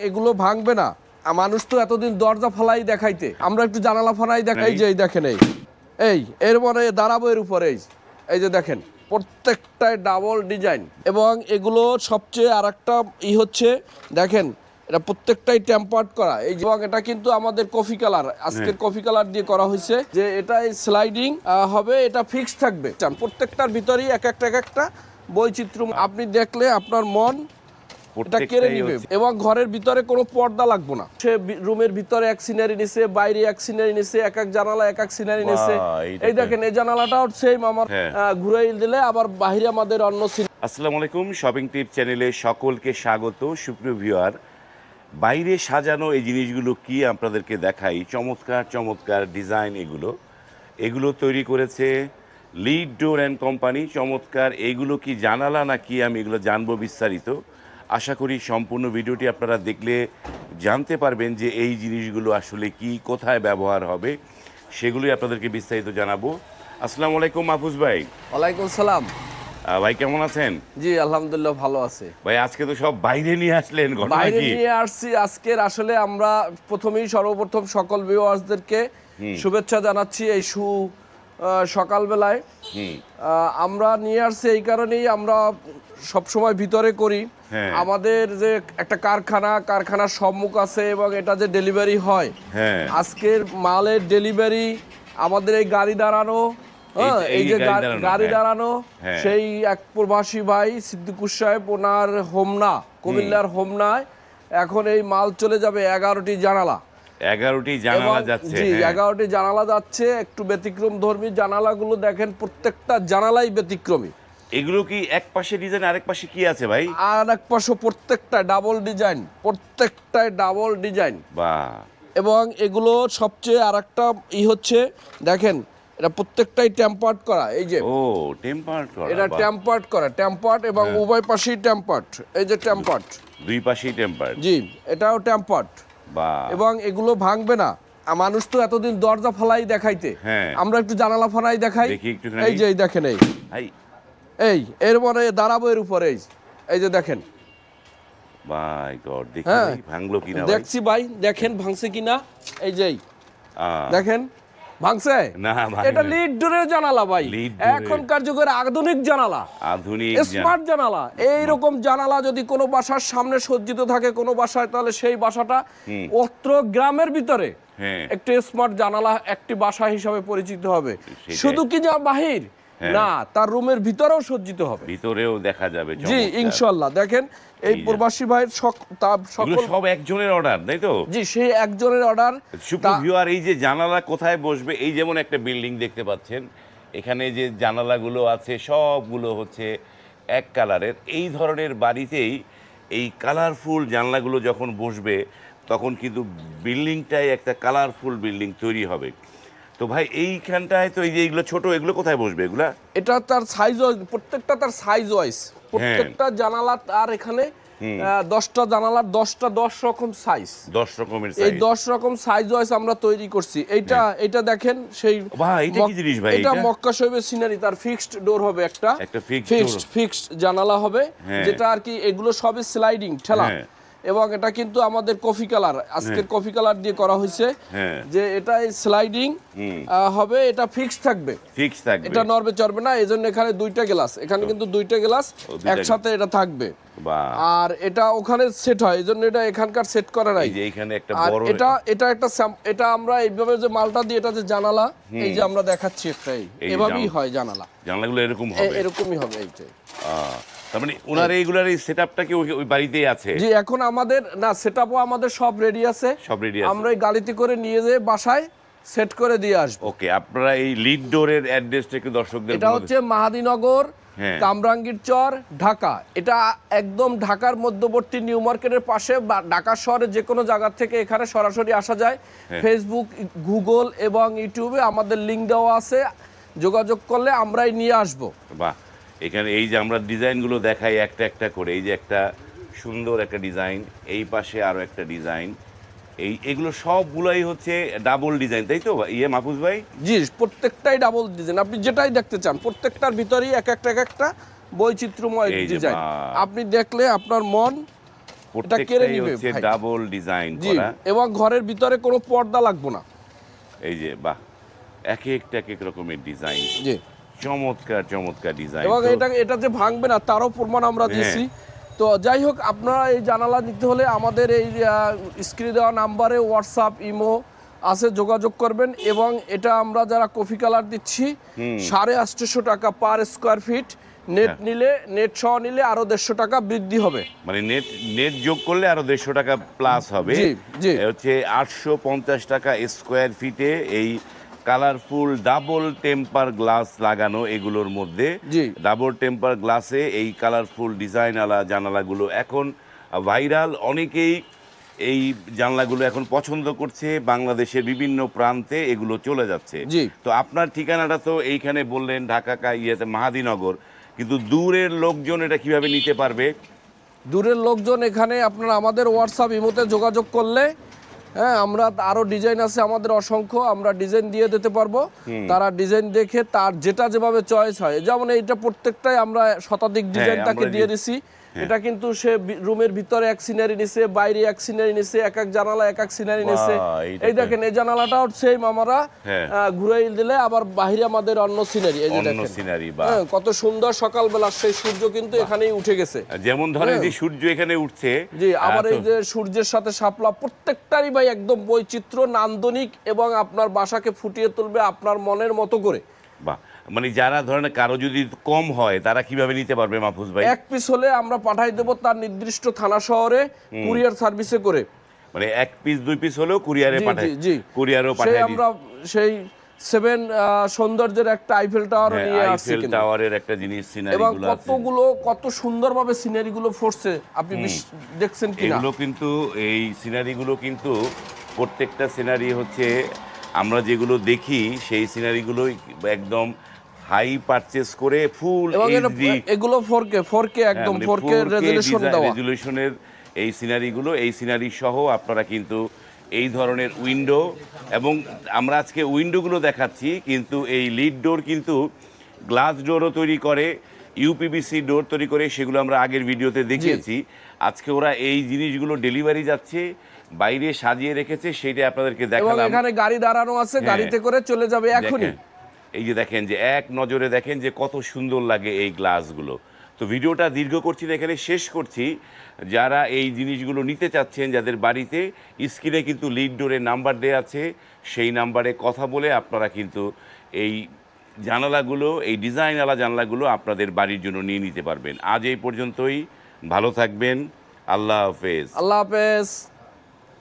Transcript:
এগুলো ভাঙবে না। মানুষ তো এতদিন দরজা ফলাই দেখাইতে। আমরা একটু জানালা ফলাই দেখাই যে এই দেখেন এই। এই এর পরে দাঁড়াবো এর উপরে এই এই যে দেখেন প্রত্যেকটায় ডাবল ডিজাইন এবং এগুলো সবচেয়ে আর একটা ই হচ্ছে দেখেন এটা প্রত্যেকটাই টেম্পার্ড করা। এই এবং এটা কিন্তু আমাদের কফি কালার আজকের কফি কালার দিয়ে করা হয়েছে যে এটা স্লাইডিং হবে এটা ফিক্স থাকবে। প্রত্যেকটার ভিতরেই এক একটা এক একটা বৈচিত্র্য। আপনি দেখলে আপনার মন এটা কেড়ে নিবে। এবং ঘরের ভিতরে কোনো পর্দা লাগবে না। সে রুমের ভিতরে এক সিনারি নিছে বাইরে এক সিনারি নিছে এক এক জানালা এক এক সিনারি নিছে। এই দেখেন এই জানালাটাও সেম আমার হ্যাঁ। ঘুরে দিলে। আবার বাহিরে আমাদের অন্য আসসালামু আলাইকুম শপিং টিপ চ্যানেলে সকলকে স্বাগত। সুপ্রিয় ভিউয়ার বাইরে সাজানো এই জিনিসগুলো কি আপনাদেরকে দেখাই? চমৎকার চমৎকার ডিজাইন এগুলো। এগুলো তৈরি করেছে লিড ডোর অ্যান্ড কোম্পানি চমৎকার এগুলো কি জানালা না কি আমি এগুলো জানব বিস্তারিত। আশা করি সম্পূর্ণ ভিডিওটি আপনারা দেখলে জানতে পারবেন যে এই জিনিসগুলো আসলে কি কোথায় ব্যবহার হবে সেগুলোই আপনাদেরকে বিস্তারিত জানাব। আসসালামু আলাইকুম মাহফুজ ভাই। ওয়ালাইকুম সালাম। ভাই কেমন আছেন? জি আলহামদুলিল্লাহ ভালো আছে। ভাই আজকে তো সব বাইরে নিয়ে আসলেন বাইরে নিয়ে আসছি আজকের। আসলে আমরা প্রথমেই সর্বপ্রথম সকল ভিউয়ার্সদেরকে শুভেচ্ছা জানাচ্ছি এই সু সকালবেলায় আমরা নিয়ে আসছি এই কারণেই আমরা সব সময় ভিতরে করি হ্যাঁ। আমাদের যে একটা কারখানা কারখানার সম্মুখ আছে এবং এটা যে ডেলিভারি হয় হ্যাঁ আজকের মালের ডেলিভারি আমাদের এই গাড়ি দাঁড়ানো হ্যাঁ, এই- যে গাড়ি দাঁড়ানো, গাড়ি হ্যাঁ। দাঁড়ানো হ্যাঁ। সেই এক প্রবাসী ভাই সিদ্দিকুর সাহেব ওনার হোমনা কুমিল্লার হোমনায় এখন এই মাল চলে যাবে এগারোটি জানালা এগারোটি জানালা যাচ্ছে জি হ্যাঁ। এগারোটি জানালা যাচ্ছে একটু ব্যতিক্রম ধর্মী জানালাগুলো দেখেন প্রত্যেকটা জানালাই ব্যতিক্রমী। এগুলো কি এক পাশে ডিজাইন আরেক পাশে কি আছে ভাই? আর এক পাশে প্রত্যেকটা ডাবল ডিজাইন প্রত্যেকটায় ডাবল ডিজাইন বা এবং এগুলো সবচেয়ে আর একটা ই হচ্ছে দেখেন এটা প্রত্যেকটাই টেম্পার্ড করা এই যে। ও টেম্পার করা এটা। টেম্পার্ড করা টেম্পার্ড এবং হ্যাঁ। উভয় পাশেই টেম্পার্ড এই যে টেম্পার্ড দুই পাশেই টেম্পার জি এটাও টেম্পার্ড বা এবং এগুলো ভাঙবে না। মানুষ তো এতদিন দরজা ফলাই দেখাইতে। হ্যাঁ। আমরা একটু জানালা ফলাই দেখাই। এই যে দেখেন এই। এই। এর পরে দাঁড়াবো এর উপরে এই যে। দেখেন। বাই গড দেখি হ্যাঁ। ভাই, ভাঙলো কিনা দেখছি ভাই দেখেন ভাঙছে কিনা। এই যে দেখেন। ভাঙছে? না এটা লিড ডোরের জানালা ভাই। এখনকার যুগের আধুনিক জানালা। আধুনিক স্মার্ট জানালা। এইরকম জানালা যদি কোনো বাসার সামনে সজ্জিত থাকে কোনো বাসায় তাহলে সেই বাসাটা অত্র গ্রামের ভিতরে হ্যাঁ। একটি স্মার্ট জানালা একটি বাসা হিসাবে পরিচিত হবে। শুধু কি যা বাহির। না তার রুমের ভিতরেও সজ্জিত হবে। ভিতরেও দেখা যাবে জি। ইনশাল্লাহ। দেখেন এই প্রবাসী ভাইয়ের সকল সব একজনের অর্ডার তাই তো? জি সেই একজনের অর্ডার ভিউয়ার এই যে জানালা কোথায় বসবে এই যেমন একটা বিল্ডিং দেখতে পাচ্ছেন এখানে যে জানালাগুলো আছে সবগুলো হচ্ছে এক কালারের এই ধরনের বাড়িতেই এই কালারফুল জানলাগুলো যখন বসবে তখন কিন্তু বিল্ডিংটাই একটা কালারফুল বিল্ডিং তৈরি হবে। তো ভাই এইখানটায় তো এই যে এইগুলো ছোট এগুলো কোথায় বসবে এগুলা? এটা তার সাইজ প্রত্যেকটা তার সাইজ ওয়াইজ প্রত্যেকটা জানালা আর এখানে দশটা জানালার দশটা দশ রকম সাইজ দশ রকমের এই দশ রকম সাইজ ওয়াইজ আমরা তৈরি করছি। এইটা এটা দেখেন সেই বাহ, এটা কি মক- জিনিস ভাই এটা? মক্কা শৈবের সিনারি তার ফিক্সড ডোর হবে একটা। একটা ফিক্সড ফিক্সড জানালা হবে হ্যাঁ। যেটা আর কি এগুলো সবই স্লাইডিং ঠেলা। হ্যাঁ। এবং এটা কিন্তু আমাদের কফি কালার। আজকের কফি কালার দিয়ে করা হয়েছে হ্যাঁ। যে এটা স্লাইডিং হবে এটা ফিক্স থাকবে। ফিক্স থাকবে। এটা নড়বে চড়বে না এই জন্য এখানে দুইটা গ্লাস এখানে কিন্তু দুইটা গ্লাস একসাথে এটা থাকবে। আর এটা ওখানে সেট হয় এই জন্য এটা এখানকার সেট করা নাই। যে এখানে একটা বড় এটা এটা একটা এটা আমরা এইভাবে যে মালটা দিয়ে এটা যে জানালা এই যে আমরা দেখাচ্ছি একটা এই এই এভাবেই হয় জানালা। জানলাগুলো এরকম হবে। এরকমই হবে এইটাই। তার মানে ওনার এইগুলার এই সেটআপটা কি ওই- বাড়িতেই আছে? জি এখন আমাদের না সেটআপও আমাদের সব রেডি আছে। সব রেডি আছে। আমরা এই গাড়িতে করে নিয়ে যেয়ে বাসায় সেট করে দিয়ে আসব। ওকে আপনারা এই লিড ডোরের অ্যাড্রেসটা একটু দর্শকদের এটা হচ্ছে মাহাদিনগর হ্যাঁ। কামরাঙ্গীর চর ঢাকা। এটা একদম ঢাকার মধ্যবর্তী নিউ মার্কেটের পাশে বা ঢাকা শহরে যে কোনো জায়গা থেকে এখানে সরাসরি আসা যায়। হ্যাঁ। ফেসবুক গুগল এবং ইউটিউবে আমাদের লিঙ্ক দেওয়া আছে। যোগাযোগ করলে আমরাই নিয়ে আসব। বাহ। এখানে এই যে আমরা ডিজাইনগুলো দেখাই একটা একটা করে এই যে একটা সুন্দর একটা ডিজাইন এই পাশে আরও একটা ডিজাইন এই এগুলো সবগুলোই হচ্ছে ডাবল ডিজাইন তাই তো ইয়ে মাহফুজ ভাই? জি প্রত্যেকটাই ডাবল ডিজাইন আপনি যেটাই দেখতে চান প্রত্যেকটার ভিতরেই এক একটা এক একটা বৈচিত্র্যময় ডিজাইন। আপনি দেখলে আপনার মন এটা কেড়ে নিবে। ডাবল ডিজাইন জি করা। এবং ঘরের ভিতরে কোনো পর্দা লাগবে না। এই যে বাহ এক একটা এক এক রকমের ডিজাইন। জি। চমৎকার চমৎকার ডিজাইন এবং এটা এটা যে ভাঙবে না তারও প্রমাণ আমরা হ্যাঁ। দিয়েছি। তো যাই হোক আপনারা এই জানালা নিতে হলে আমাদের এই স্ক্রিনে দেওয়া নাম্বারে হোয়াটসঅ্যাপ ইমো আছে যোগাযোগ করবেন। এবং এটা আমরা যারা কফি কালার দিচ্ছি সাড়ে আটশোশো টাকা পার স্কোয়ার ফিট নেট। নিলে নেট সহ নিলে আরও দেড়শো টাকা বৃদ্ধি হবে। মানে নেট নেট যোগ করলে আরও দেড়শো টাকা প্লাস হবে। হচ্ছে আটশো পঞ্চাশ টাকা স্কোয়ার ফিটে এই কালারফুল ডাবল টেম্পার গ্লাস লাগানো এগুলোর মধ্যে। ডাবল টেম্পার গ্লাসে এই কালারফুল ডিজাইন আলা জানালাগুলো এখন ভাইরাল। অনেকেই এই জানলাগুলো এখন পছন্দ করছে বাংলাদেশের বিভিন্ন প্রান্তে এগুলো চলে যাচ্ছে। জি। তো আপনার ঠিকানাটা তো এইখানে বললেন ঢাকা কা ইয়েতে মাহাদিনগর। কিন্তু দূরের লোকজন এটা কীভাবে নিতে পারবে? দূরের লোকজন এখানে আপনারা আমাদের হোয়াটসঅ্যাপ ইমোতে যোগাযোগ করলে হ্যাঁ আমরা আরও ডিজাইন আছে আমাদের অসংখ্য আমরা ডিজাইন দিয়ে দিতে পারব। তারা ডিজাইন দেখে তার যেটা যেভাবে চয়েস হয় যেমন এইটা প্রত্যেকটাই আমরা শতাধিক ডিজাইন তাকে হ্যাঁ, দিয়ে দিছি। এটা কিন্তু সে রুমের ভিতরে এক সিনারি নিছে বাইরে এক সিনারি নিছে এক এক জানালা এক এক সিনারি নিছে। এই দেখেন। এই জানালাটাও সেম আমরা হ্যাঁ। ঘুরাই দিলে আবার বাহিরে আমাদের অন্য সিনারি এই যে অন্য দেখেন। সিনারি হ্যাঁ, কত সুন্দর সকালবেলা সেই সূর্য কিন্তু এখানেই উঠে গেছে। যেমন ধরেন হ্যাঁ। যে সূর্য এখানে উঠছে জি আবার এই যে সূর্যের সাথে শাপলা প্রত্যেকটারই ভাই একদম বৈচিত্র্য নান্দনিক এবং আপনার বাসাকে ফুটিয়ে তুলবে আপনার মনের মতো করে। বাহ। মানে যারা ধরেন কারও যদি কম হয় তারা কীভাবে নিতে পারবে মাহফুজ ভাই? এক পিস হলে আমরা পাঠাই দেব তার নির্দিষ্ট থানা শহরে কুরিয়ার সার্ভিসে করে। মানে এক পিস দুই পিস হলেও কুরিয়ারে জি, পাঠায় জি। কুরিয়ারও সেই আমরা সেই সেভেন সৌন্দর্যের একটা আইফেল টাওয়ার নিয়ে আসছি আইফেল টাওয়ারের একটা জিনিস সিনারি এবং কতগুলো কত সুন্দরভাবে সিনারি গুলো ফুটছে আপনি দেখছেন কিনা? এগুলো কিন্তু এই সিনারি গুলো কিন্তু প্রত্যেকটা সিনারি হচ্ছে আমরা যেগুলো দেখি সেই সিনারিগুলোই একদম হাই পারচেস করে ফুল এইচডি এগুলো ফোর কে ফোর কে একদম ফোর কে রেজলিউশন দেওয়া। রেজুলেশনের এই সিনারিগুলো এই সিনারি সহ আপনারা কিন্তু এই ধরনের উইন্ডো এবং আমরা আজকে উইন্ডোগুলো দেখাচ্ছি কিন্তু এই লিড ডোর কিন্তু গ্লাস ডোরও তৈরি করে ইউপিবিসি ডোর তৈরি করে সেগুলো আমরা আগের ভিডিওতে দেখিয়েছি। আজকে ওরা এই জিনিসগুলো ডেলিভারি যাচ্ছে বাইরে সাজিয়ে রেখেছে সেটা আপনাদেরকে দেখালাম। এখানে গাড়ি দাঁড়ানো আছে হ্যাঁ। গাড়িতে করে চলে যাবে এখনই। এই যে দেখেন যে এক নজরে দেখেন যে কত সুন্দর লাগে এই গ্লাসগুলো। তো ভিডিওটা দীর্ঘ করছি না, এখানে শেষ করছি। যারা এই জিনিসগুলো নিতে চাচ্ছেন, যাদের বাড়িতে স্ক্রিনে কিন্তু লিড ডোরের নাম্বার দেওয়া আছে, সেই নাম্বারে কথা বলে আপনারা কিন্তু এই জানালাগুলো, এই ডিজাইনওয়ালা জানালাগুলো আপনাদের বাড়ির জন্য নিয়ে নিতে পারবেন। আজ এই পর্যন্তই, ভালো থাকবেন, আল্লাহ হাফেজ। আল্লাহ হাফেজ।